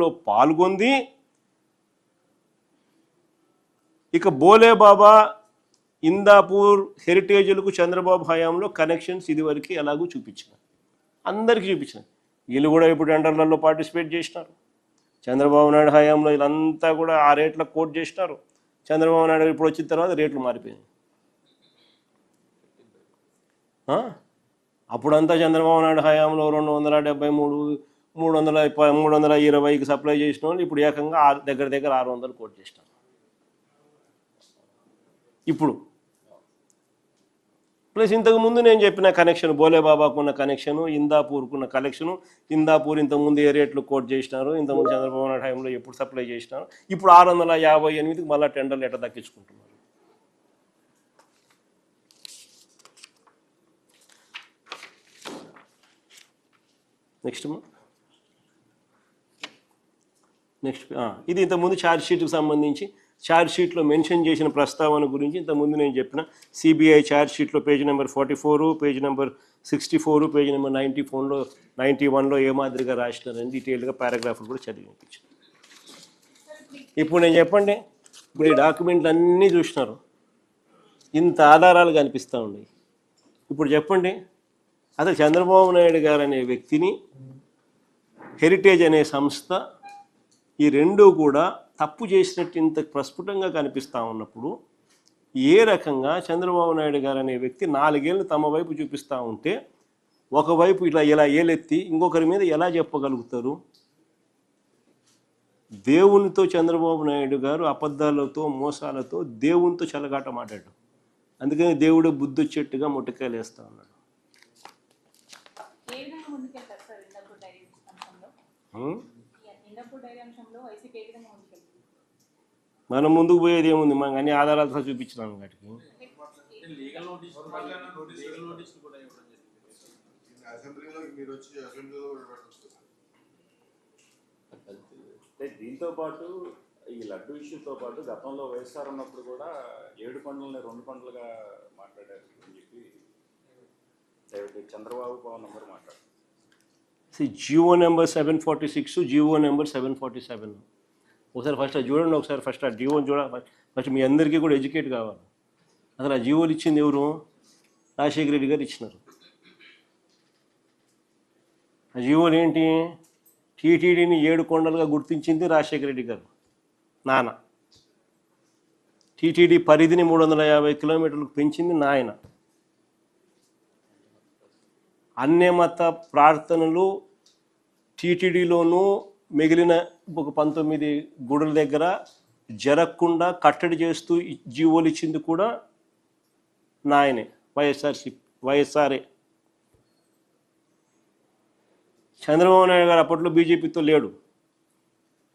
లో పాల్గొంది. ఇక బోలే బాబా ఇందాపూర్ హెరిటేజ్లకు చంద్రబాబు హయాంలో కనెక్షన్స్ ఇదివరకు ఎలాగూ చూపించిన అందరికీ చూపించిన వీళ్ళు కూడా ఇప్పుడు టెండర్లలో పార్టిసిపేట్ చేసినారు. చంద్రబాబు నాయుడు హయాంలో వీళ్ళంతా కూడా ఆ రేట్లకు కోట్ చేసినారు. చంద్రబాబు నాయుడు ఇప్పుడు వచ్చిన తర్వాత రేట్లు మారిపోయినాయి. అప్పుడంతా చంద్రబాబు నాయుడు హయాంలో రెండు వందల డెబ్బై మూడు మూడు వందల ప- మూడు వందల ఇరవైకి సప్లై చేసిన వాళ్ళు ఇప్పుడు ఏకంగా దగ్గర దగ్గర ఆరు వందలు కోట్ చేసినాం ఇప్పుడు. ప్లస్ ఇంతకు ముందు నేను చెప్పిన కనెక్షన్ బోలేబాబాకు ఉన్న కనెక్షను ఇందాపూర్కు ఉన్న ఇందాపూర్ ఇంతకుముందు ఏ రేట్లు కోట్ చేసినారు ఇంతకుముందు చంద్రబాబు నాయుడు టైంలో ఎప్పుడు సప్లై చేసినారు ఇప్పుడు ఆరు వందల యాభై ఎనిమిదికి మళ్ళీ టెండర్లు ఎట్లా దక్కించుకుంటున్నారు. నెక్స్ట్ నెక్స్ట్ ఇది ఇంతకుముందు ఛార్జ్ షీట్కి సంబంధించి ఛార్జ్ షీట్లో మెన్షన్ చేసిన ప్రస్తావన గురించి ఇంతకుముందు నేను చెప్పిన సిబిఐ ఛార్జ్ షీట్లో page number forty four page number sixty four page number ninety ఫోన్లో నైంటీ వన్లో ఏ మాదిరిగా రాసినారని డీటెయిల్గా పారాగ్రాఫ్లు కూడా చదివి వినిపించాను ఇప్పుడు నేను చెప్పండి ఇప్పుడు ఈ డాక్యుమెంట్లు అన్నీ చూసినారు. ఇంత ఆధారాలు కనిపిస్తూ ఉన్నాయి. ఇప్పుడు చెప్పండి అసలు చంద్రబాబు నాయుడు గారు అనే వ్యక్తిని హెరిటేజ్ అనే సంస్థ ఈ రెండు కూడా తప్పు చేసినట్టు ఇంత ప్రస్ఫుటంగా కనిపిస్తూ ఉన్నప్పుడు ఏ రకంగా చంద్రబాబు నాయుడు గారు అనే వ్యక్తి నాలుగేళ్ళు తమ వైపు చూపిస్తూ ఉంటే ఒకవైపు ఇట్లా ఇలా ఏలెత్తి ఇంకొకరి మీద ఎలా చెప్పగలుగుతారు? దేవునితో చంద్రబాబు నాయుడు గారు అబద్ధాలతో మోసాలతో దేవునితో చెలగాట మాట్లాడు అందుకని దేవుడు బుద్ధి వచ్చేట్టుగా మొట్టకాయలు వేస్తా ఉన్నాడు మనం ముందుకు పోయేది ఏముంది? మనం అన్ని ఆధారాలతో చూపించినాం వాటికి. దీంతో పాటు ఈ లడ్డు ఇష్యూతో పాటు గతంలో వైఎస్ఆర్ ఉన్నప్పుడు కూడా ఏడు కొండలని రెండు కొండలుగా మాట్లాడారు అని చెప్పి చంద్రబాబు పవన్ నంబర్ మాట్లాడారు GO number seven forty six GO number seven forty seven ఒకసారి ఫస్ట్ అది చూడండి ఒకసారి ఫస్ట్ ఆ జియో చూడ ఫస్ట్ మీ అందరికీ కూడా ఎడ్యుకేట్ కావాలి. అసలు ఆ జీవోలు ఇచ్చింది ఎవరు? రాజశేఖర రెడ్డి గారు ఇచ్చినారు. ఆ జీవోలు ఏంటి? టీటీడీని ఏడు కొండలుగా గుర్తించింది రాజశేఖర రెడ్డి గారు. నాన్న. టీటీడీ పరిధిని మూడు వందల యాభై కిలోమీటర్లకు పెంచింది నాయన. అన్యమత ప్రార్థనలు టీటీడీలోనూ మిగిలిన ఒక పంతొమ్మిది గుడుల దగ్గర జరగకుండా కట్టడి చేస్తూ జీవోలు ఇచ్చింది కూడా నాయనే వైఎస్ఆర్సి వైఎస్ఆర్ఏ. చంద్రబాబు నాయుడు గారు అప్పట్లో బీజేపీతో లేడు.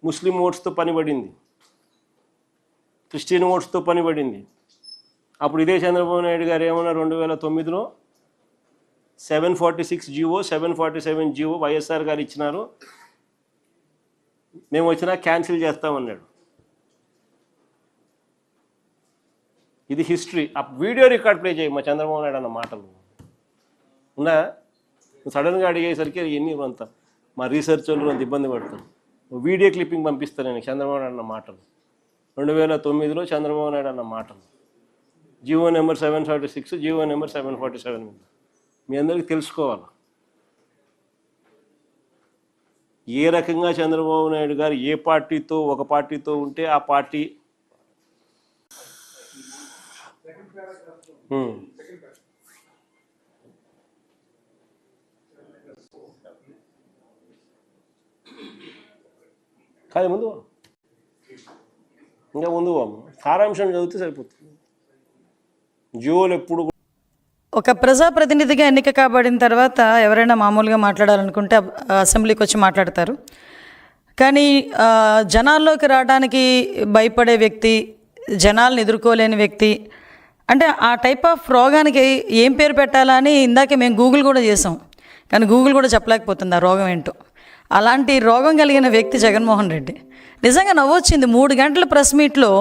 ముస్లిం ఓట్స్తో పనిపడింది. క్రిస్టియన్ ఓట్స్తో పనిపడింది. అప్పుడు ఇదే చంద్రబాబు నాయుడు గారు ఏమన్నా రెండు వేల తొమ్మిదిలో? Seven forty six GO seven forty seven GO YSR గారు ఇచ్చినారు. మేము వచ్చినా క్యాన్సిల్ చేస్తామన్నాడు ఇది హిస్టరీ ఆ వీడియో రికార్డ్ ప్లే చేయి మా చంద్రబాబు నాయుడు అన్న మాటలు. ఉన్నా సడన్గా అడిగేసరికి ఎన్ని అంత మా రీసెర్చ్ వాళ్ళు అంత ఇబ్బంది పడతారు. వీడియో క్లిప్పింగ్ పంపిస్తాను నేను చంద్రబాబు నాయుడు అన్న మాటలు. రెండు వేల తొమ్మిదిలో చంద్రబాబు నాయుడు అన్న మాటలు. GO number seven forty six GO number seven forty seven మీద మీ అందరికీ తెలుసుకోవాలి. ఏ రకంగా చంద్రబాబు నాయుడు గారు ఏ పార్టీతో ఒక పార్టీతో ఉంటే ఆ పార్టీ కాదు ముందు ఇంకా ముందు సారాంశం చదివితే సరిపోతుంది. జియోలు ఎప్పుడు ఒక ప్రజాప్రతినిధిగా ఎన్నిక కాబడిన తర్వాత ఎవరైనా మామూలుగా మాట్లాడాలనుకుంటే అసెంబ్లీకి వచ్చి మాట్లాడతారు. కానీ జనాల్లోకి రావడానికి భయపడే వ్యక్తి జనాలను ఎదుర్కోలేని వ్యక్తి అంటే ఆ టైప్ ఆఫ్ రోగానికి ఏం పేరు పెట్టాలా అని ఇందాకే మేము గూగుల్ కూడా చేసాం. కానీ గూగుల్ కూడా చెప్పలేకపోతుంది ఆ రోగం ఏంటో. అలాంటి రోగం కలిగిన వ్యక్తి జగన్మోహన్ రెడ్డి. నిజంగా నవ్వొచ్చింది. మూడు గంటల ప్రెస్ మీట్లో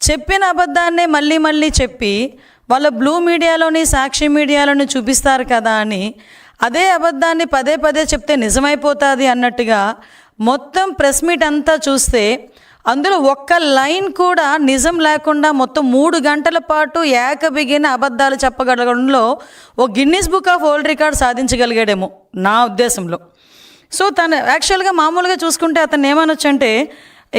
చెప్పిన అబద్ధాన్నే మళ్ళీ మళ్ళీ చెప్పి వాళ్ళ బ్లూ మీడియాలోని సాక్షి మీడియాలోని చూపిస్తారు కదా అని అదే అబద్ధాన్ని పదే పదే చెప్తే నిజమైపోతుంది అన్నట్టుగా మొత్తం ప్రెస్ మీట్ అంతా చూస్తే అందులో ఒక్క లైన్ కూడా నిజం లేకుండా మొత్తం మూడు గంటల పాటు ఏకబిగిన అబద్ధాలు చెప్పగలగడంలో ఓ Guinness book of world record సాధించగలిగాడేమో నా ఉద్దేశంలో. సో తను యాక్చువల్గా మామూలుగా చూసుకుంటే అతను ఏమనొచ్చంటే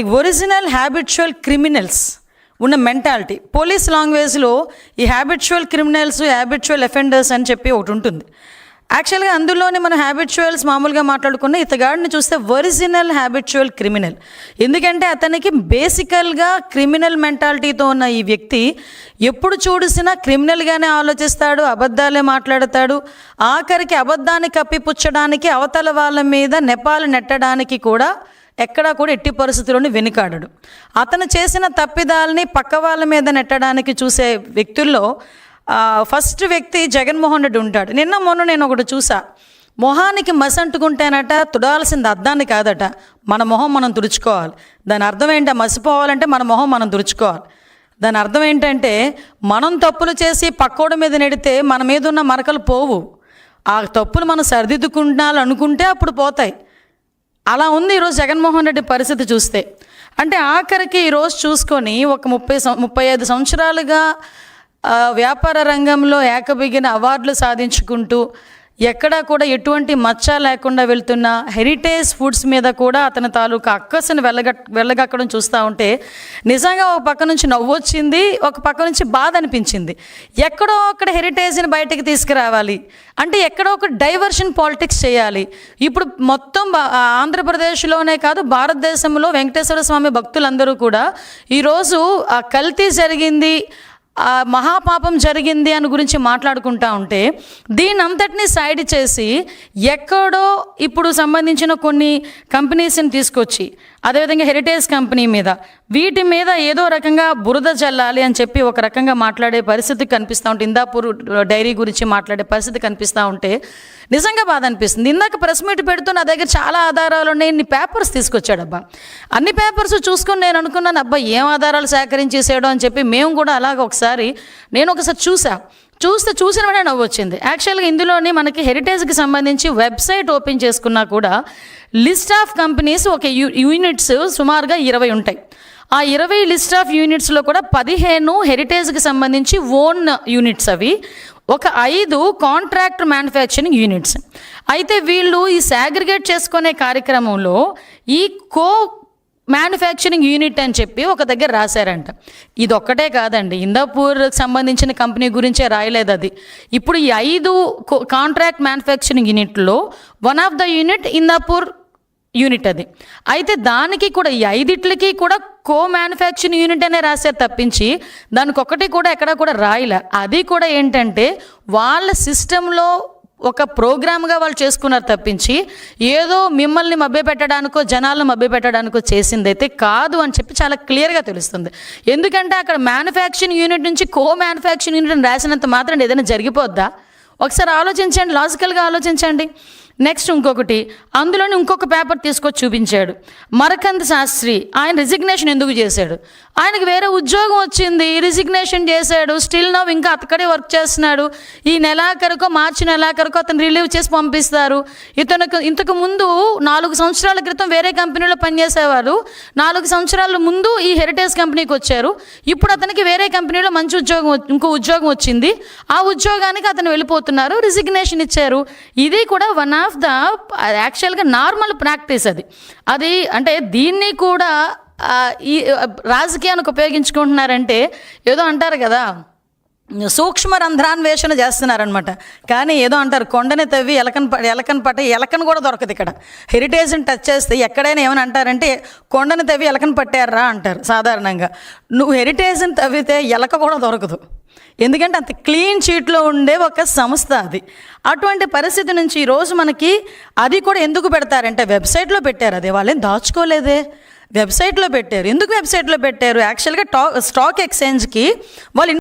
ఒరిజినల్ హ్యాబిచువల్ క్రిమినల్స్ ఉన్న మెంటాలిటీ పోలీస్ లాంగ్వేజ్లో ఈ హ్యాబిచువల్ క్రిమినల్స్ హ్యాబిచువల్ ఎఫెండర్స్ అని చెప్పి ఒకటి ఉంటుంది. యాక్చువల్గా అందులోనే మనం హ్యాబిచువల్స్ మామూలుగా మాట్లాడుకున్న ఇతగాడిని చూస్తే ఒరిజినల్ హ్యాబిచువల్ క్రిమినల్ ఎందుకంటే అతనికి బేసికల్గా క్రిమినల్ మెంటాలిటీతో ఉన్న ఈ వ్యక్తి ఎప్పుడు చూడిసినా క్రిమినల్గానే ఆలోచిస్తాడు అబద్ధాలే మాట్లాడతాడు. ఆఖరికి అబద్ధాన్ని కప్పిపుచ్చడానికి అవతల వాళ్ళ మీద నెపాలు నెట్టడానికి కూడా ఎక్కడా కూడా ఎట్టి పరిస్థితుల్లోనూ వెనుకాడడు. అతను చేసిన తప్పిదాలని పక్క వాళ్ళ మీద నెట్టడానికి చూసే వ్యక్తుల్లో ఫస్ట్ వ్యక్తి జగన్మోహన్ రెడ్డి ఉంటాడు. నిన్న మొన్న నేను ఒకటి చూసా. మొహానికి మసంటుకుంటేనట తుడాల్సింది అద్దాన్ని కాదట. మన మొహం మనం తుడుచుకోవాలి. దాని అర్థం ఏంట? మసిపోవాలంటే మన మొహం మనం తుడుచుకోవాలి. దాని అర్థం ఏంటంటే మనం తప్పులు చేసి పక్కోడి మీద నెడితే మన మీద ఉన్న మరకలు పోవు. ఆ తప్పులు మనం సరిదిద్దుకుంటున్నాను అనుకుంటే అప్పుడు పోతాయి. అలా ఉంది ఈరోజు జగన్మోహన్ రెడ్డి పరిస్థితి చూస్తే. అంటే ఆఖరికి ఈరోజు చూసుకొని ఒక ముప్పై ముప్పై ఐదు సంవత్సరాలుగా వ్యాపార రంగంలో ఏకబిగిన అవార్డులు సాధించుకుంటూ ఎక్కడా కూడా ఎటువంటి మచ్చ లేకుండా వెళ్తున్న హెరిటేజ్ ఫుడ్స్ మీద కూడా అతని తాలూకా అక్కసుని వెళ్ళగ వెళ్ళగక్కడం చూస్తూ ఉంటే నిజంగా ఒక పక్క నుంచి నవ్వు వచ్చింది ఒక పక్క నుంచి బాధ అనిపించింది. ఎక్కడో అక్కడ హెరిటేజ్ని బయటికి తీసుకురావాలి. అంటే ఎక్కడో ఒక డైవర్షన్ పాలిటిక్స్ చేయాలి. ఇప్పుడు మొత్తం బా- ఆంధ్రప్రదేశ్లోనే కాదు భారతదేశంలో వెంకటేశ్వర స్వామి భక్తులందరూ కూడా ఈరోజు ఆ కల్తీ జరిగింది ఆ మహాపాపం జరిగింది అని గురించి మాట్లాడుకుంటా ఉంటే దీని అంతటిని సైడ్ చేసి ఎక్కడో ఇప్పుడు సంబంధించిన కొన్ని కంపెనీస్ని తీసుకొచ్చి అదేవిధంగా హెరిటేజ్ కంపెనీ మీద. వీటి మీద ఏదో రకంగా బురద చల్లాలి అని చెప్పి ఒక రకంగా మాట్లాడే పరిస్థితి కనిపిస్తూ ఉంటే ఇందాపూర్ డైరీ గురించి మాట్లాడే పరిస్థితి కనిపిస్తూ ఉంటే నిజంగా బాధ అనిపిస్తుంది. ఇందాక ప్రెస్ మీట్ పెడుతూ నా దగ్గర చాలా ఆధారాలు ఉన్నాయి ఇన్ని పేపర్స్ తీసుకొచ్చాడు అబ్బా అన్ని పేపర్స్ చూసుకొని నేను అనుకున్నాను అబ్బా ఏం ఆధారాలు సేకరించేసాడో అని చెప్పి మేము కూడా అలాగ ఒకసారి నేను ఒకసారి చూసా. చూస్తే చూసిన వెంటనే నవ్వు వచ్చింది యాక్చువల్గా ఇందులోనే మనకి హెరిటేజ్కి సంబంధించి వెబ్సైట్ ఓపెన్ చేసుకున్నా కూడా లిస్ట్ ఆఫ్ కంపెనీస్ ఒక యూ- యూనిట్స్ సుమారుగా ఇరవై ఉంటాయి. ఆ ఇరవై లిస్ట్ ఆఫ్ యూనిట్స్లో కూడా పదిహేను హెరిటేజ్కి సంబంధించి ఓన్ యూనిట్స్ అవి ఒక ఐదు కాంట్రాక్ట్ మ్యానుఫ్యాక్చరింగ్ యూనిట్స్ అయితే వీళ్ళు ఈ సాగ్రిగేట్ చేసుకునే కార్యక్రమంలో ఈ కో మ్యానుఫ్యాక్చరింగ్ యూనిట్ అని చెప్పి ఒక దగ్గర రాశారంట. ఇది ఒక్కటే కాదండి. ఇందాపూర్కి సంబంధించిన కంపెనీ గురించే రాయలేదు అది. ఇప్పుడు ఈ ఐదు కాంట్రాక్ట్ మ్యానుఫ్యాక్చరింగ్ యూనిట్లో one of the unit Indapur unit అది. అయితే దానికి కూడా ఈ ఐదిట్లకి కూడా కో మ్యానుఫ్యాక్చరింగ్ యూనిట్ అనే రాశారు తప్పించి దానికి ఒకటి కూడా ఎక్కడా కూడా రాయలే. అది కూడా ఏంటంటే వాళ్ళ సిస్టంలో ఒక ప్రోగ్రామ్గా వాళ్ళు చేసుకున్నారు తప్పించి ఏదో మిమ్మల్ని మభ్యపెట్టడానికో జనాలను మభ్యపెట్టడానికో చేసిందైతే కాదు అని చెప్పి చాలా క్లియర్గా తెలుస్తుంది. ఎందుకంటే అక్కడ మ్యానుఫ్యాక్చరింగ్ యూనిట్ నుంచి కో మ్యానుఫ్యాక్చరింగ్ యూనిట్ రాసినంత మాత్రం ఏదైనా జరిగిపోద్దా? ఒకసారి ఆలోచించండి లాజికల్గా ఆలోచించండి. నెక్స్ట్ ఇంకొకటి అందులోని ఇంకొక పేపర్ తీసుకొచ్చి చూపించాడు. మరకంద్ శాస్త్రి ఆయన రిజిగ్నేషన్ ఎందుకు చేశాడు? ఆయనకి వేరే ఉద్యోగం వచ్చింది రిజిగ్నేషన్ చేశాడు స్టిల్ నవ్ ఇంకా అక్కడే వర్క్ చేస్తున్నాడు. ఈ నెలాఖరుకో మార్చి నెలాఖరుకో అతను రిలీవ్ చేసి పంపిస్తారు. ఇతను ఇంతకు ముందు నాలుగు సంవత్సరాల క్రితం వేరే కంపెనీలో పనిచేసేవారు. నాలుగు సంవత్సరాల ముందు ఈ హెరిటేజ్ కంపెనీకి వచ్చారు. ఇప్పుడు అతనికి వేరే కంపెనీలో మంచి ఉద్యోగం ఇంకో ఉద్యోగం వచ్చింది. ఆ ఉద్యోగానికి అతను వెళ్ళిపోతున్నారు రిజిగ్నేషన్ ఇచ్చారు. ఇది కూడా వన్ ఆఫ్ ద యాక్చువల్గా నార్మల్ ప్రాక్టీస్ అది. అది అంటే దీన్ని కూడా uh, ఈ uh, రాజకీయానికి ఉపయోగించుకుంటున్నారంటే ఏదో అంటారు కదా. సూక్ష్మ రంధ్రాన్వేషణ చేస్తున్నారనమాట కానీ ఏదో అంటారు కొండని తవ్వి ఎలకన్ ఎలకన్ పట్టి ఎలకన్ కూడా దొరకదు ఇక్కడ. హెరిటేజ్ని టచ్ చేస్తే ఎక్కడైనా ఏమని అంటారంటే కొండని తవ్వి ఎలకన్ పట్టారా అంటారు సాధారణంగా. నువ్వు హెరిటేజ్ని తవ్వితే ఎలక కూడా దొరకదు. ఎందుకంటే అంత క్లీన్ షీట్లో ఉండే ఒక సంస్థ అది. అటువంటి పరిస్థితి నుంచి ఈరోజు మనకి అది కూడా ఎందుకు పెడతారంటే వెబ్సైట్లో పెట్టారు. అది వాళ్ళేం దాచుకోలేదే. వెబ్సైట్లో పెట్టారు. ఎందుకు వెబ్సైట్లో పెట్టారు? యాక్చువల్గా టా స్టాక్ ఎక్స్చేంజ్కి వాళ్ళు